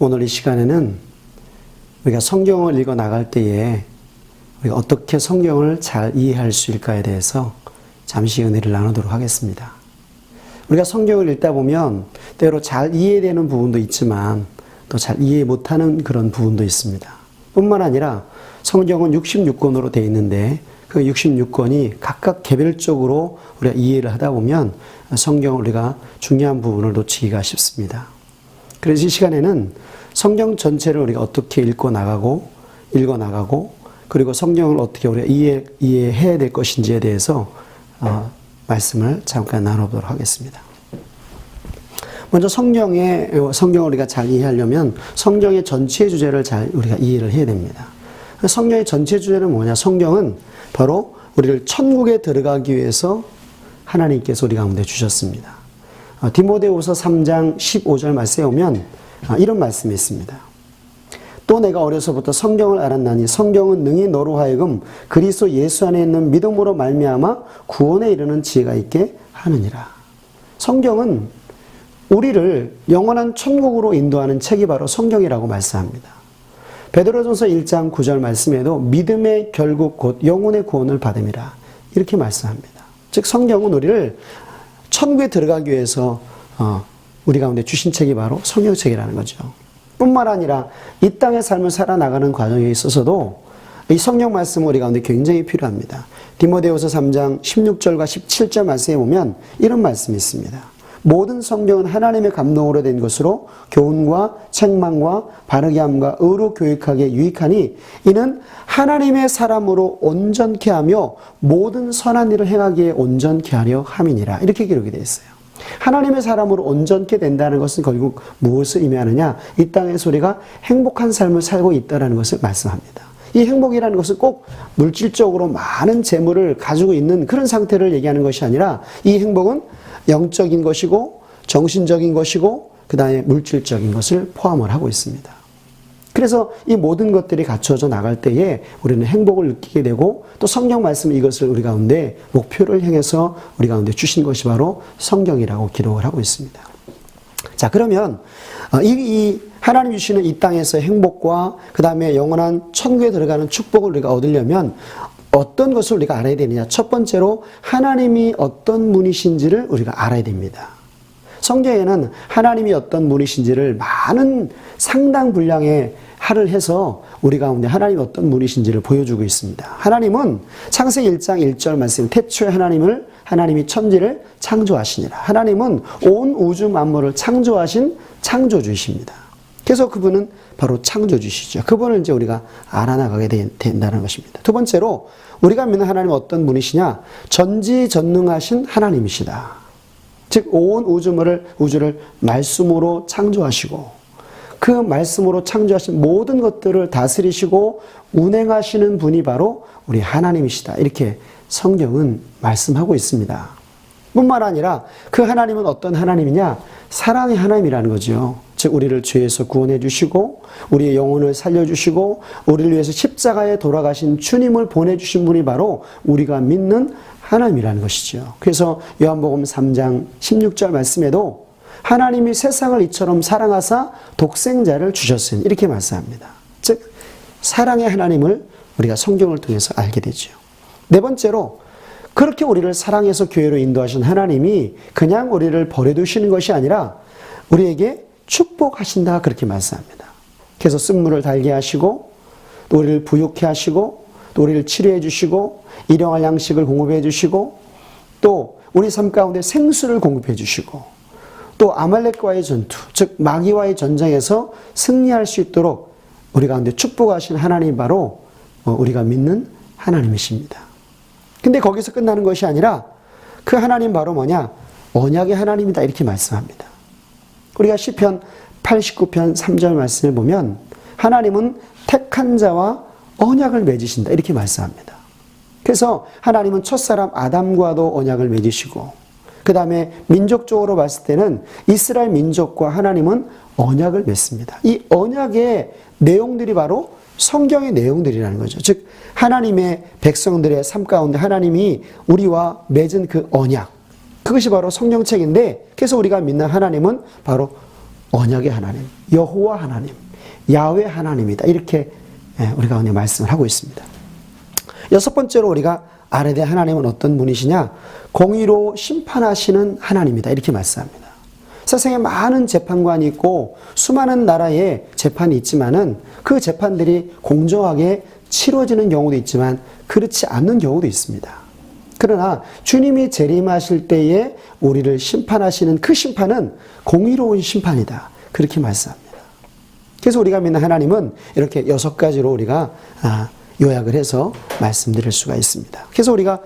오늘 이 시간에는 우리가 성경을 읽어 나갈 때에 우리가 어떻게 성경을 잘 이해할 수 있을까에 대해서 잠시 은혜를 나누도록 하겠습니다. 우리가 성경을 읽다 보면 때로 잘 이해되는 부분도 있지만 또 잘 이해 못하는 그런 부분도 있습니다. 뿐만 아니라 성경은 66권으로 되어 있는데 그 66권이 각각 개별적으로 우리가 이해를 하다 보면 성경을 우리가 중요한 부분을 놓치기가 쉽습니다. 그래서 이 시간에는 성경 전체를 우리가 어떻게 읽고 나가고 읽어 나가고 그리고 성경을 어떻게 우리가 이해 이해해야 될 것인지에 대해서 어, 말씀을 잠깐 나눠보도록 하겠습니다. 먼저 성경의 성경을 우리가 잘 이해하려면 성경의 전체 주제를 잘 우리가 이해를 해야 됩니다. 성경의 전체 주제는 뭐냐? 성경은 바로 우리를 천국에 들어가기 위해서 하나님께서 우리 가운데 주셨습니다. 어, 디모데후서 3장 15절 말씀에 오면 아, 이런 말씀이 있습니다. 또 내가 어려서부터 성경을 알았나니 성경은 능히 너로 하여금 그리스도 예수 안에 있는 믿음으로 말미암아 구원에 이르는 지혜가 있게 하느니라. 성경은 우리를 영원한 천국으로 인도하는 책이 바로 성경이라고 말씀합니다. 베드로전서 1장 9절 말씀에도 믿음의 결국 곧 영혼의 구원을 받음이라 이렇게 말씀합니다. 즉 성경은 우리를 천국에 들어가기 위해서 어, 우리 가운데 주신 책이 바로 성경책이라는 거죠. 뿐만 아니라 이 땅의 삶을 살아나가는 과정에 있어서도 이 성경 말씀 우리 가운데 굉장히 필요합니다. 디모데후서 3장 16절과 17절 말씀에 보면 이런 말씀이 있습니다. 모든 성경은 하나님의 감동으로 된 것으로 교훈과 책망과 바르게 함과 의로 교육하기에 유익하니 이는 하나님의 사람으로 온전케 하며 모든 선한 일을 행하기에 온전케 하려 함이니라. 이렇게 기록이 되어 있어요. 하나님의 사람으로 온전케 된다는 것은 결국 무엇을 의미하느냐? 이 땅에서 우리가 행복한 삶을 살고 있다는 것을 말씀합니다. 이 행복이라는 것은 꼭 물질적으로 많은 재물을 가지고 있는 그런 상태를 얘기하는 것이 아니라 이 행복은 영적인 것이고 정신적인 것이고 그 다음에 물질적인 것을 포함을 하고 있습니다. 그래서 이 모든 것들이 갖춰져 나갈 때에 우리는 행복을 느끼게 되고 또 성경 말씀 이것을 우리 가운데 목표를 향해서 우리 가운데 주신 것이 바로 성경이라고 기록을 하고 있습니다. 자, 그러면 어, 이, 이 하나님 주시는 이 땅에서 행복과 그 다음에 영원한 천국에 들어가는 축복을 우리가 얻으려면 어떤 것을 우리가 알아야 되느냐? 첫 번째로 하나님이 어떤 분이신지를 우리가 알아야 됩니다. 성경에는 하나님이 어떤 분이신지를 많은 상당 분량의 할을 해서 우리 가운데 하나님이 어떤 분이신지를 보여주고 있습니다. 하나님은 창세기 1장 1절 말씀 태초에 하나님을 하나님이 천지를 창조하시니라. 하나님은 온 우주 만물을 창조하신 창조주이십니다. 그래서 그분은 바로 창조주시죠. 그분을 이제 우리가 알아나가게 된다는 것입니다. 두 번째로 우리가 믿는 하나님은 어떤 분이시냐? 전지전능하신 하나님이시다. 즉, 온 우주를, 우주를 말씀으로 창조하시고, 그 말씀으로 창조하신 모든 것들을 다스리시고 운행하시는 분이 바로 우리 하나님이시다. 이렇게 성경은 말씀하고 있습니다. 뿐만 아니라 그 하나님은 어떤 하나님이냐? 사랑의 하나님이라는 거죠. 즉 우리를 죄에서 구원해 주시고 우리의 영혼을 살려 주시고 우리를 위해서 십자가에 돌아가신 주님을 보내 주신 분이 바로 우리가 믿는 하나님이라는 것이죠. 그래서 요한복음 3장 16절 말씀에도 하나님이 세상을 이처럼 사랑하사 독생자를 주셨으니 이렇게 말씀합니다. 즉 사랑의 하나님을 우리가 성경을 통해서 알게 되죠. 네 번째로 그렇게 우리를 사랑해서 교회로 인도하신 하나님이 그냥 우리를 버려두시는 것이 아니라 우리에게 축복하신다 그렇게 말씀합니다. 그래서 쓴물을 달게 하시고 또 우리를 부욕해 하시고 또 우리를 치료해 주시고 일용할 양식을 공급해 주시고 또 우리 삶 가운데 생수를 공급해 주시고 또 아말렉과의 전투 즉 마귀와의 전쟁에서 승리할 수 있도록 우리 가운데 축복하신 하나님 바로 어, 우리가 믿는 하나님이십니다. 근데 거기서 끝나는 것이 아니라 그 하나님 바로 뭐냐? 언약의 하나님이다 이렇게 말씀합니다. 우리가 시편 89편 3절 말씀을 보면 하나님은 택한 자와 언약을 맺으신다 이렇게 말씀합니다. 그래서 하나님은 첫사람 아담과도 언약을 맺으시고 그 다음에 민족적으로 봤을 때는 이스라엘 민족과 하나님은 언약을 맺습니다. 이 언약의 내용들이 바로 성경의 내용들이라는 거죠. 즉 하나님의 백성들의 삶 가운데 하나님이 우리와 맺은 그 언약 그것이 바로 성경책인데 그래서 우리가 믿는 하나님은 바로 언약의 하나님, 여호와 하나님, 야훼 하나님이다. 이렇게 예, 우리 가운데 말씀을 하고 있습니다. 여섯 번째로 우리가 알아야 될 하나님은 어떤 분이시냐? 공의로 심판하시는 하나님이다. 이렇게 말씀합니다. 세상에 많은 재판관이 있고 수많은 나라의 재판이 있지만은 그 재판들이 공정하게 치러지는 경우도 있지만 그렇지 않는 경우도 있습니다. 그러나 주님이 재림하실 때에 우리를 심판하시는 그 심판은 공의로운 심판이다. 그렇게 말씀합니다. 그래서 우리가 믿는 하나님은 이렇게 여섯 가지로 우리가 아, 요약을 해서 말씀드릴 수가 있습니다. 그래서 우리가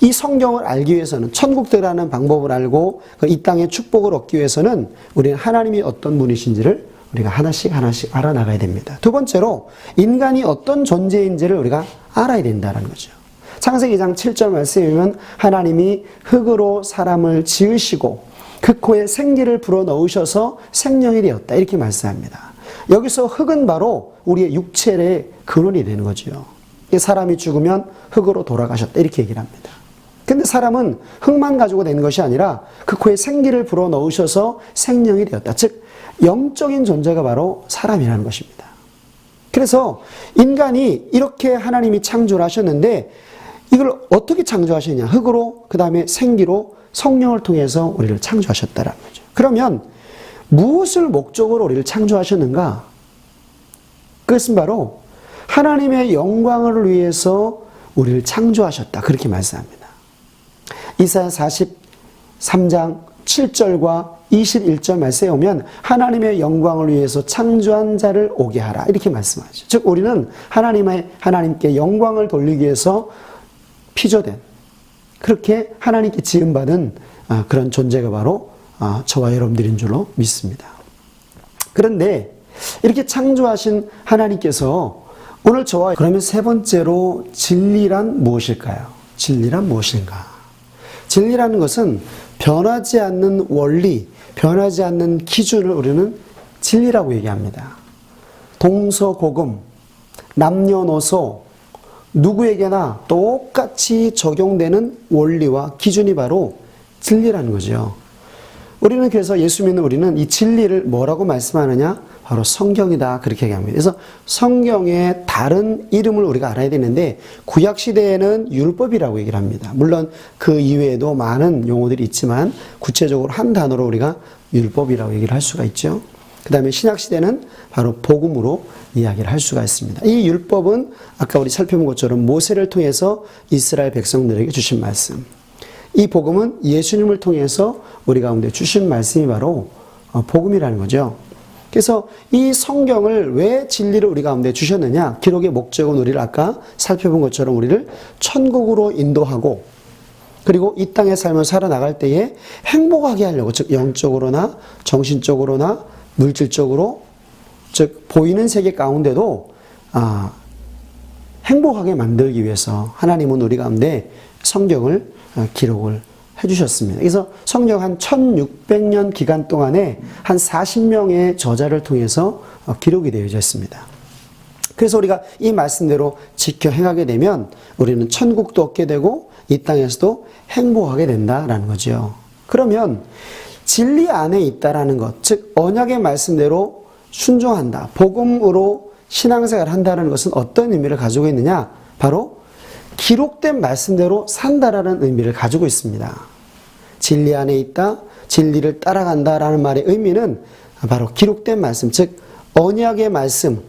이 성경을 알기 위해서는 천국 들어가는 방법을 알고 그이 땅의 축복을 얻기 위해서는 우리는 하나님이 어떤 분이신지를 우리가 하나씩 하나씩 알아나가야 됩니다. 두 번째로 인간이 어떤 존재인지를 우리가 알아야 된다는 거죠. 창세기 2장 7절 말씀에 보면 하나님이 흙으로 사람을 지으시고 그 코에 생기를 불어 넣으셔서 생명이 되었다. 이렇게 말씀합니다. 여기서 흙은 바로 우리의 육체의 근원이 되는 거죠. 사람이 죽으면 흙으로 돌아가셨다. 이렇게 얘기를 합니다. 근데 사람은 흙만 가지고 된 것이 아니라 그 코에 생기를 불어 넣으셔서 생명이 되었다. 즉, 영적인 존재가 바로 사람이라는 것입니다. 그래서 인간이 이렇게 하나님이 창조를 하셨는데 이걸 어떻게 창조하셨냐? 흙으로, 그 다음에 생기로 성령을 통해서 우리를 창조하셨다는 거죠. 그러면 무엇을 목적으로 우리를 창조하셨는가? 그것은 바로 하나님의 영광을 위해서 우리를 창조하셨다. 그렇게 말씀합니다. 이사야 43장 7절과 21절 말씀에 오면 하나님의 영광을 위해서 창조한 자를 오게 하라. 이렇게 말씀하죠. 즉, 우리는 하나님의, 하나님께 영광을 돌리기 위해서 피조된, 그렇게 하나님께 지음받은 아, 그런 존재가 바로 아, 저와 여러분들인 줄로 믿습니다. 그런데 이렇게 창조하신 하나님께서 오늘 저와 그러면 세 번째로 진리란 무엇일까요? 진리란 무엇인가? 진리라는 것은 변하지 않는 원리, 변하지 않는 기준을 우리는 진리라고 얘기합니다. 동서고금, 남녀노소, 누구에게나 똑같이 적용되는 원리와 기준이 바로 진리라는 거죠. 우리는 그래서 예수 믿는 우리는 이 진리를 뭐라고 말씀하느냐? 바로 성경이다. 그렇게 얘기합니다. 그래서 성경의 다른 이름을 우리가 알아야 되는데 구약 시대에는 율법이라고 얘기를 합니다. 물론 그 이외에도 많은 용어들이 있지만 구체적으로 한 단어로 우리가 율법이라고 얘기를 할 수가 있죠. 그 다음에 신약 시대는 바로 복음으로 이야기를 할 수가 있습니다. 이 율법은 아까 우리 살펴본 것처럼 모세를 통해서 이스라엘 백성들에게 주신 말씀. 이 복음은 예수님을 통해서 우리 가운데 주신 말씀이 바로 어, 복음이라는 거죠. 그래서 이 성경을 왜 진리를 우리 가운데 주셨느냐? 기록의 목적은 우리를 아까 살펴본 것처럼 우리를 천국으로 인도하고 그리고 이 땅의 삶을 살아나갈 때에 행복하게 하려고 즉 영적으로나 정신적으로나 물질적으로 즉 보이는 세계 가운데도 아, 행복하게 만들기 위해서 하나님은 우리 가운데 성경을 어, 기록을 해주셨습니다. 그래서 성경 한 1600년 기간 동안에 한 40명의 저자를 통해서 어, 기록이 되어져 있습니다. 그래서 우리가 이 말씀대로 지켜 행하게 되면 우리는 천국도 얻게 되고 이 땅에서도 행복하게 된다라는 거죠. 그러면 진리 안에 있다라는 것, 즉 언약의 말씀대로 순종한다. 복음으로 신앙생활 한다는 것은 어떤 의미를 가지고 있느냐? 바로 기록된 말씀대로 산다라는 의미를 가지고 있습니다. 진리 안에 있다, 진리를 따라간다라는 말의 의미는 바로 기록된 말씀, 즉 언약의 말씀,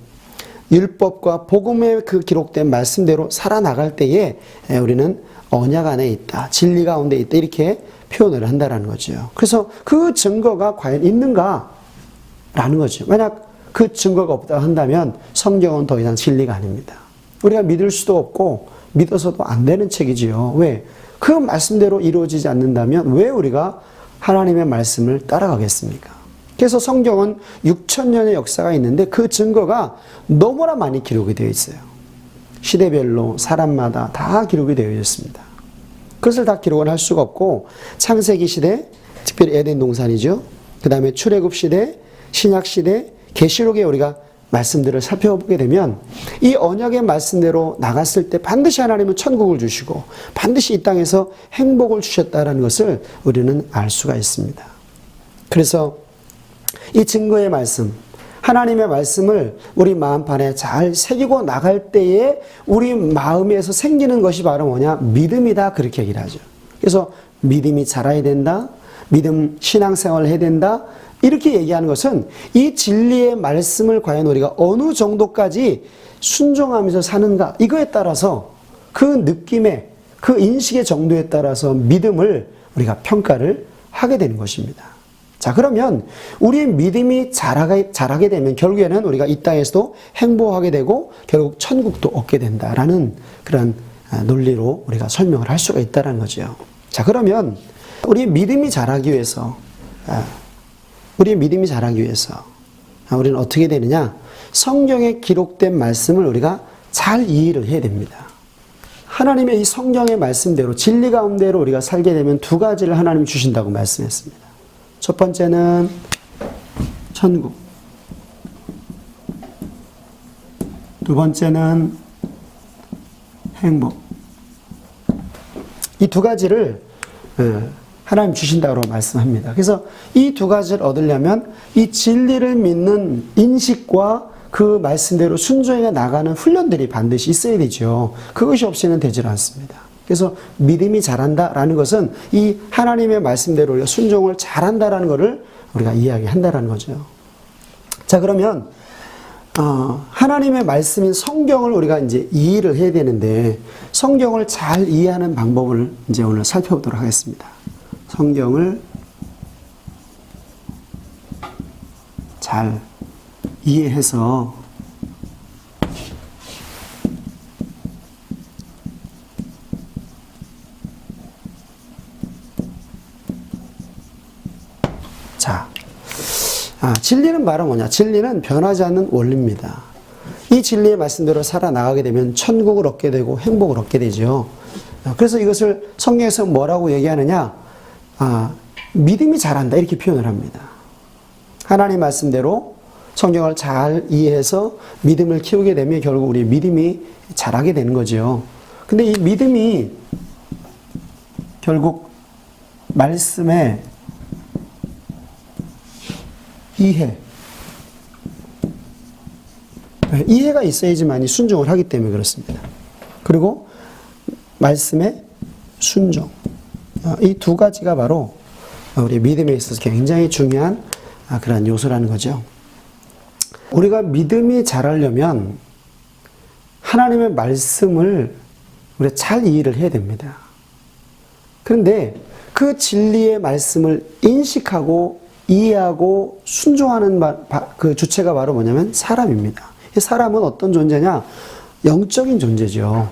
율법과 복음의 그 기록된 말씀대로 살아나갈 때에 우리는 언약 안에 있다, 진리 가운데 있다 이렇게 표현을 한다라는 거죠. 그래서 그 증거가 과연 있는가? 라는 거죠. 만약 그 증거가 없다 한다면 성경은 더 이상 진리가 아닙니다. 우리가 믿을 수도 없고 믿어서도 안 되는 책이지요. 왜? 그 말씀대로 이루어지지 않는다면 왜 우리가 하나님의 말씀을 따라가겠습니까? 그래서 성경은 6천 년의 역사가 있는데 그 증거가 너무나 많이 기록이 되어 있어요. 시대별로 사람마다 다 기록이 되어 있습니다. 그것을 다 기록을 할 수가 없고 창세기 시대, 특별히 에덴 동산이죠. 그 다음에 출애굽 시대, 신약 시대, 계시록에 우리가 말씀들을 살펴보게 되면 이 언약의 말씀대로 나갔을 때 반드시 하나님은 천국을 주시고 반드시 이 땅에서 행복을 주셨다라는 것을 우리는 알 수가 있습니다. 그래서 이 증거의 말씀, 하나님의 말씀을 우리 마음판에 잘 새기고 나갈 때에 우리 마음에서 생기는 것이 바로 뭐냐? 믿음이다. 그렇게 얘기를 하죠. 그래서 믿음이 자라야 된다. 믿음 신앙생활을 해야 된다. 이렇게 얘기하는 것은 이 진리의 말씀을 과연 우리가 어느 정도까지 순종하면서 사는가 이거에 따라서 그 느낌에 그 인식의 정도에 따라서 믿음을 우리가 평가를 하게 되는 것입니다. 자, 그러면 우리의 믿음이 자라게, 자라게 되면 결국에는 우리가 이 땅에서도 행복하게 되고 결국 천국도 얻게 된다라는 그런 아, 논리로 우리가 설명을 할 수가 있다는 거죠. 자, 그러면 우리의 믿음이 자라기 위해서 아, 우리의 믿음이 자라기 위해서 아, 우리는 어떻게 되느냐? 성경에 기록된 말씀을 우리가 잘 이해를 해야 됩니다. 하나님의 이 성경의 말씀대로 진리 가운데로 우리가 살게 되면 두 가지를 하나님이 주신다고 말씀했습니다. 첫 번째는 천국. 두 번째는 행복. 이 두 가지를 예, 하나님 주신다고 말씀합니다. 그래서 이 두 가지를 얻으려면 이 진리를 믿는 인식과 그 말씀대로 순종해 나가는 훈련들이 반드시 있어야 되죠. 그것이 없이는 되질 않습니다. 그래서 믿음이 자란다라는 것은 이 하나님의 말씀대로 순종을 잘한다라는 것을 우리가 이야기한다라는 거죠. 자, 그러면 어, 하나님의 말씀인 성경을 우리가 이제 이해를 해야 되는데 성경을 잘 이해하는 방법을 이제 오늘 살펴보도록 하겠습니다. 성경을 잘 이해해서 자, 아, 진리는 바로 뭐냐? 진리는 변하지 않는 원리입니다. 이 진리의 말씀대로 살아나가게 되면 천국을 얻게 되고 행복을 얻게 되죠. 아, 그래서 이것을 성경에서 뭐라고 얘기하느냐? 아, 믿음이 자란다. 이렇게 표현을 합니다. 하나님 말씀대로 성경을 잘 이해해서 믿음을 키우게 되면 결국 우리 믿음이 자라게 되는 거죠. 근데 이 믿음이 결국 말씀에 이해. 네, 이해가 있어야지만이 순종을 하기 때문에 그렇습니다. 그리고 말씀의 순종. 아, 이두 가지가 바로 우리 믿음에 있어서 굉장히 중요한 아, 그런 요소라는 거죠. 우리가 믿음이 자라려면 하나님의 말씀을 우리가 잘 이해를 해야 됩니다. 그런데 그 진리의 말씀을 인식하고 이해하고 순종하는 그 주체가 바로 뭐냐면 사람입니다. 이 사람은 어떤 존재냐? 영적인 존재죠.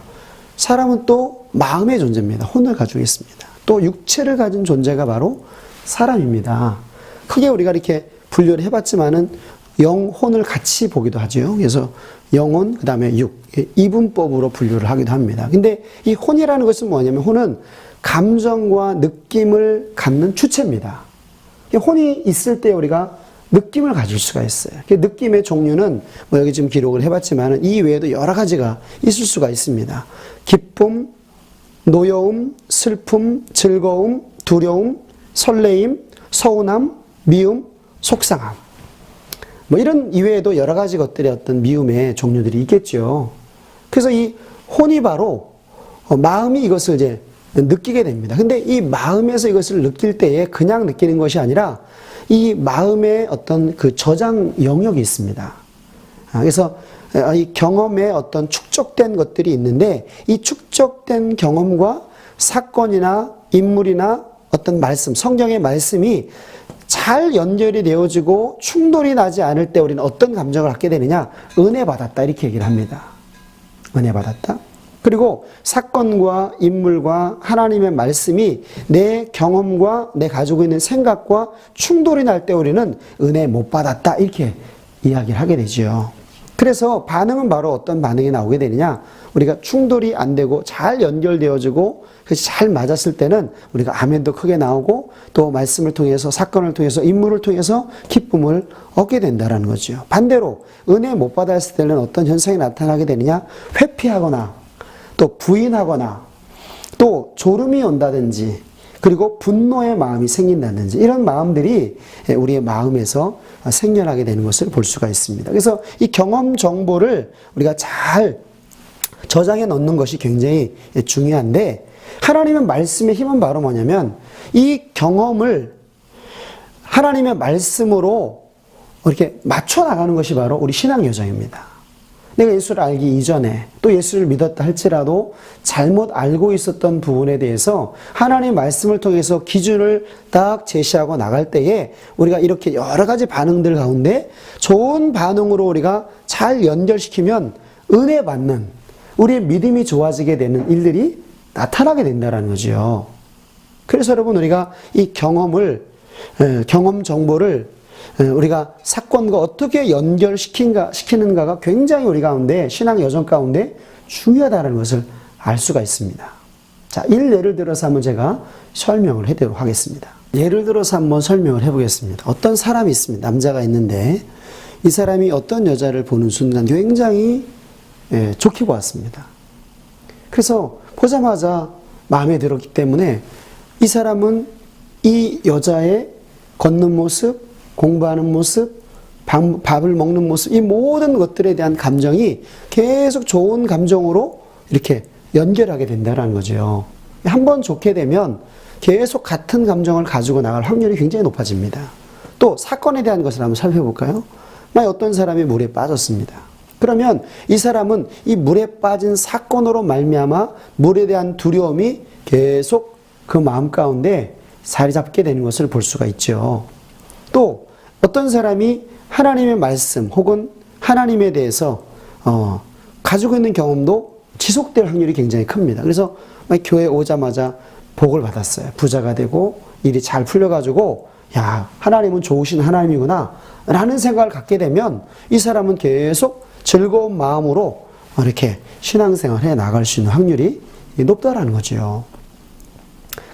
사람은 또 마음의 존재입니다. 혼을 가지고 있습니다. 또 육체를 가진 존재가 바로 사람입니다. 크게 우리가 이렇게 분류를 해봤지만은 영혼을 같이 보기도 하죠. 그래서 영혼, 그 다음에 육, 이분법으로 분류를 하기도 합니다. 근데 이 혼이라는 것은 뭐냐면 혼은 감정과 느낌을 갖는 주체입니다. 혼이 있을 때 우리가 느낌을 가질 수가 있어요. 그 느낌의 종류는 뭐 여기 지금 기록을 해봤지만 이 외에도 여러 가지가 있을 수가 있습니다. 기쁨, 노여움, 슬픔, 즐거움, 두려움, 설레임, 서운함, 미움, 속상함. 뭐 이런 이외에도 여러 가지 것들의 어떤 미움의 종류들이 있겠죠. 그래서 이 혼이 바로 어, 마음이 이것을 이제 느끼게 됩니다. 근데 이 마음에서 이것을 느낄 때에 그냥 느끼는 것이 아니라 이 마음의 어떤 그 저장 영역이 있습니다. 아, 그래서 이 경험에 어떤 축적된 것들이 있는데 이 축적된 경험과 사건이나 인물이나 어떤 말씀, 성경의 말씀이 잘 연결이 되어지고 충돌이 나지 않을 때 우리는 어떤 감정을 갖게 되느냐? 은혜 받았다. 이렇게 얘기를 합니다. 은혜 받았다. 그리고 사건과 인물과 하나님의 말씀이 내 경험과 내 가지고 있는 생각과 충돌이 날 때 우리는 은혜 못 받았다. 이렇게 이야기를 하게 되죠. 그래서 반응은 바로 어떤 반응이 나오게 되느냐? 우리가 충돌이 안 되고 잘 연결되어지고 잘 맞았을 때는 우리가 아멘도 크게 나오고 또 말씀을 통해서 사건을 통해서 인물을 통해서 기쁨을 얻게 된다는 거죠. 반대로 은혜 못 받았을 때는 어떤 현상이 나타나게 되느냐? 회피하거나 또 부인하거나 또 졸음이 온다든지 그리고 분노의 마음이 생긴다든지 이런 마음들이 우리의 마음에서 생겨나게 되는 것을 볼 수가 있습니다. 그래서 이 경험 정보를 우리가 잘 저장해 놓는 것이 굉장히 중요한데 하나님의 말씀의 힘은 바로 뭐냐면 이 경험을 하나님의 말씀으로 이렇게 맞춰 나가는 것이 바로 우리 신앙 여정입니다. 내가 예수를 알기 이전에 또 예수를 믿었다 할지라도 잘못 알고 있었던 부분에 대해서 하나님의 말씀을 통해서 기준을 딱 제시하고 나갈 때에 우리가 이렇게 여러 가지 반응들 가운데 좋은 반응으로 우리가 잘 연결시키면 은혜 받는 우리의 믿음이 좋아지게 되는 일들이 나타나게 된다는 거죠. 그래서 여러분 우리가 이 경험을 에, 경험 정보를 에, 우리가 사건과 어떻게 연결시킨가 시키는가가 굉장히 우리 가운데 신앙 여정 가운데 중요하다는 것을 알 수가 있습니다. 자, 일 예를 들어서 한번 제가 설명을 해드리도록 하겠습니다. 예를 들어서 한번 설명을 해보겠습니다. 어떤 사람이 있습니다. 남자가 있는데 이 사람이 어떤 여자를 보는 순간 굉장히 예, 좋게 보았습니다. 그래서 보자마자 마음에 들었기 때문에 이 사람은 이 여자의 걷는 모습, 공부하는 모습, 밥, 밥을 먹는 모습, 이 모든 것들에 대한 감정이 계속 좋은 감정으로 이렇게 연결하게 된다는 거죠. 한 번 좋게 되면 계속 같은 감정을 가지고 나갈 확률이 굉장히 높아집니다. 또 사건에 대한 것을 한번 살펴볼까요? 만약 어떤 사람이 물에 빠졌습니다. 그러면 이 사람은 이 물에 빠진 사건으로 말미암아 물에 대한 두려움이 계속 그 마음 가운데 자리 잡게 되는 것을 볼 수가 있죠. 또 어떤 사람이 하나님의 말씀 혹은 하나님에 대해서 어, 가지고 있는 경험도 지속될 확률이 굉장히 큽니다. 그래서 교회 오자마자 복을 받았어요. 부자가 되고 일이 잘 풀려가지고 야 하나님은 좋으신 하나님이구나 라는 생각을 갖게 되면 이 사람은 계속 즐거운 마음으로 이렇게 신앙생활 해 나갈 수 있는 확률이 높다라는 거죠.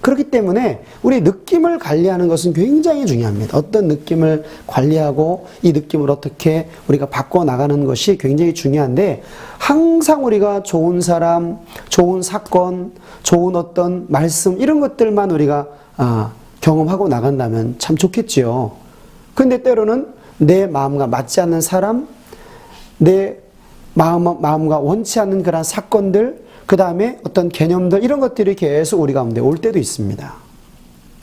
그렇기 때문에 우리 느낌을 관리하는 것은 굉장히 중요합니다. 어떤 느낌을 관리하고 이 느낌을 어떻게 우리가 바꿔 나가는 것이 굉장히 중요한데 항상 우리가 좋은 사람, 좋은 사건, 좋은 어떤 말씀 이런 것들만 우리가 아, 경험하고 나간다면 참 좋겠지요. 근데 때로는 내 마음과 맞지 않는 사람, 내 마음, 마음과 원치 않는 그런 사건들, 그 다음에 어떤 개념들, 이런 것들이 계속 우리 가운데 올 때도 있습니다.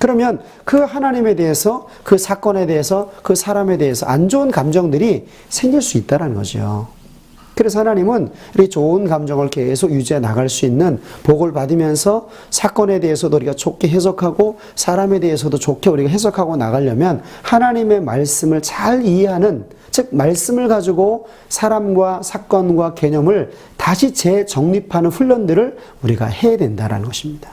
그러면 그 하나님에 대해서, 그 사건에 대해서, 그 사람에 대해서 안 좋은 감정들이 생길 수 있다는 거죠. 그래서 하나님은 이 좋은 감정을 계속 유지해 나갈 수 있는 복을 받으면서 사건에 대해서도 우리가 좋게 해석하고 사람에 대해서도 좋게 우리가 해석하고 나가려면 하나님의 말씀을 잘 이해하는 즉 말씀을 가지고 사람과 사건과 개념을 다시 재정립하는 훈련들을 우리가 해야 된다라는 것입니다.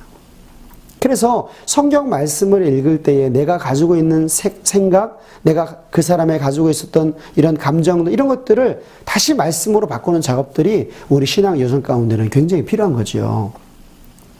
그래서 성경 말씀을 읽을 때에 내가 가지고 있는 생각, 내가 그 사람의 가지고 있었던 이런 감정, 이런 것들을 다시 말씀으로 바꾸는 작업들이 우리 신앙 여정 가운데는 굉장히 필요한 거죠.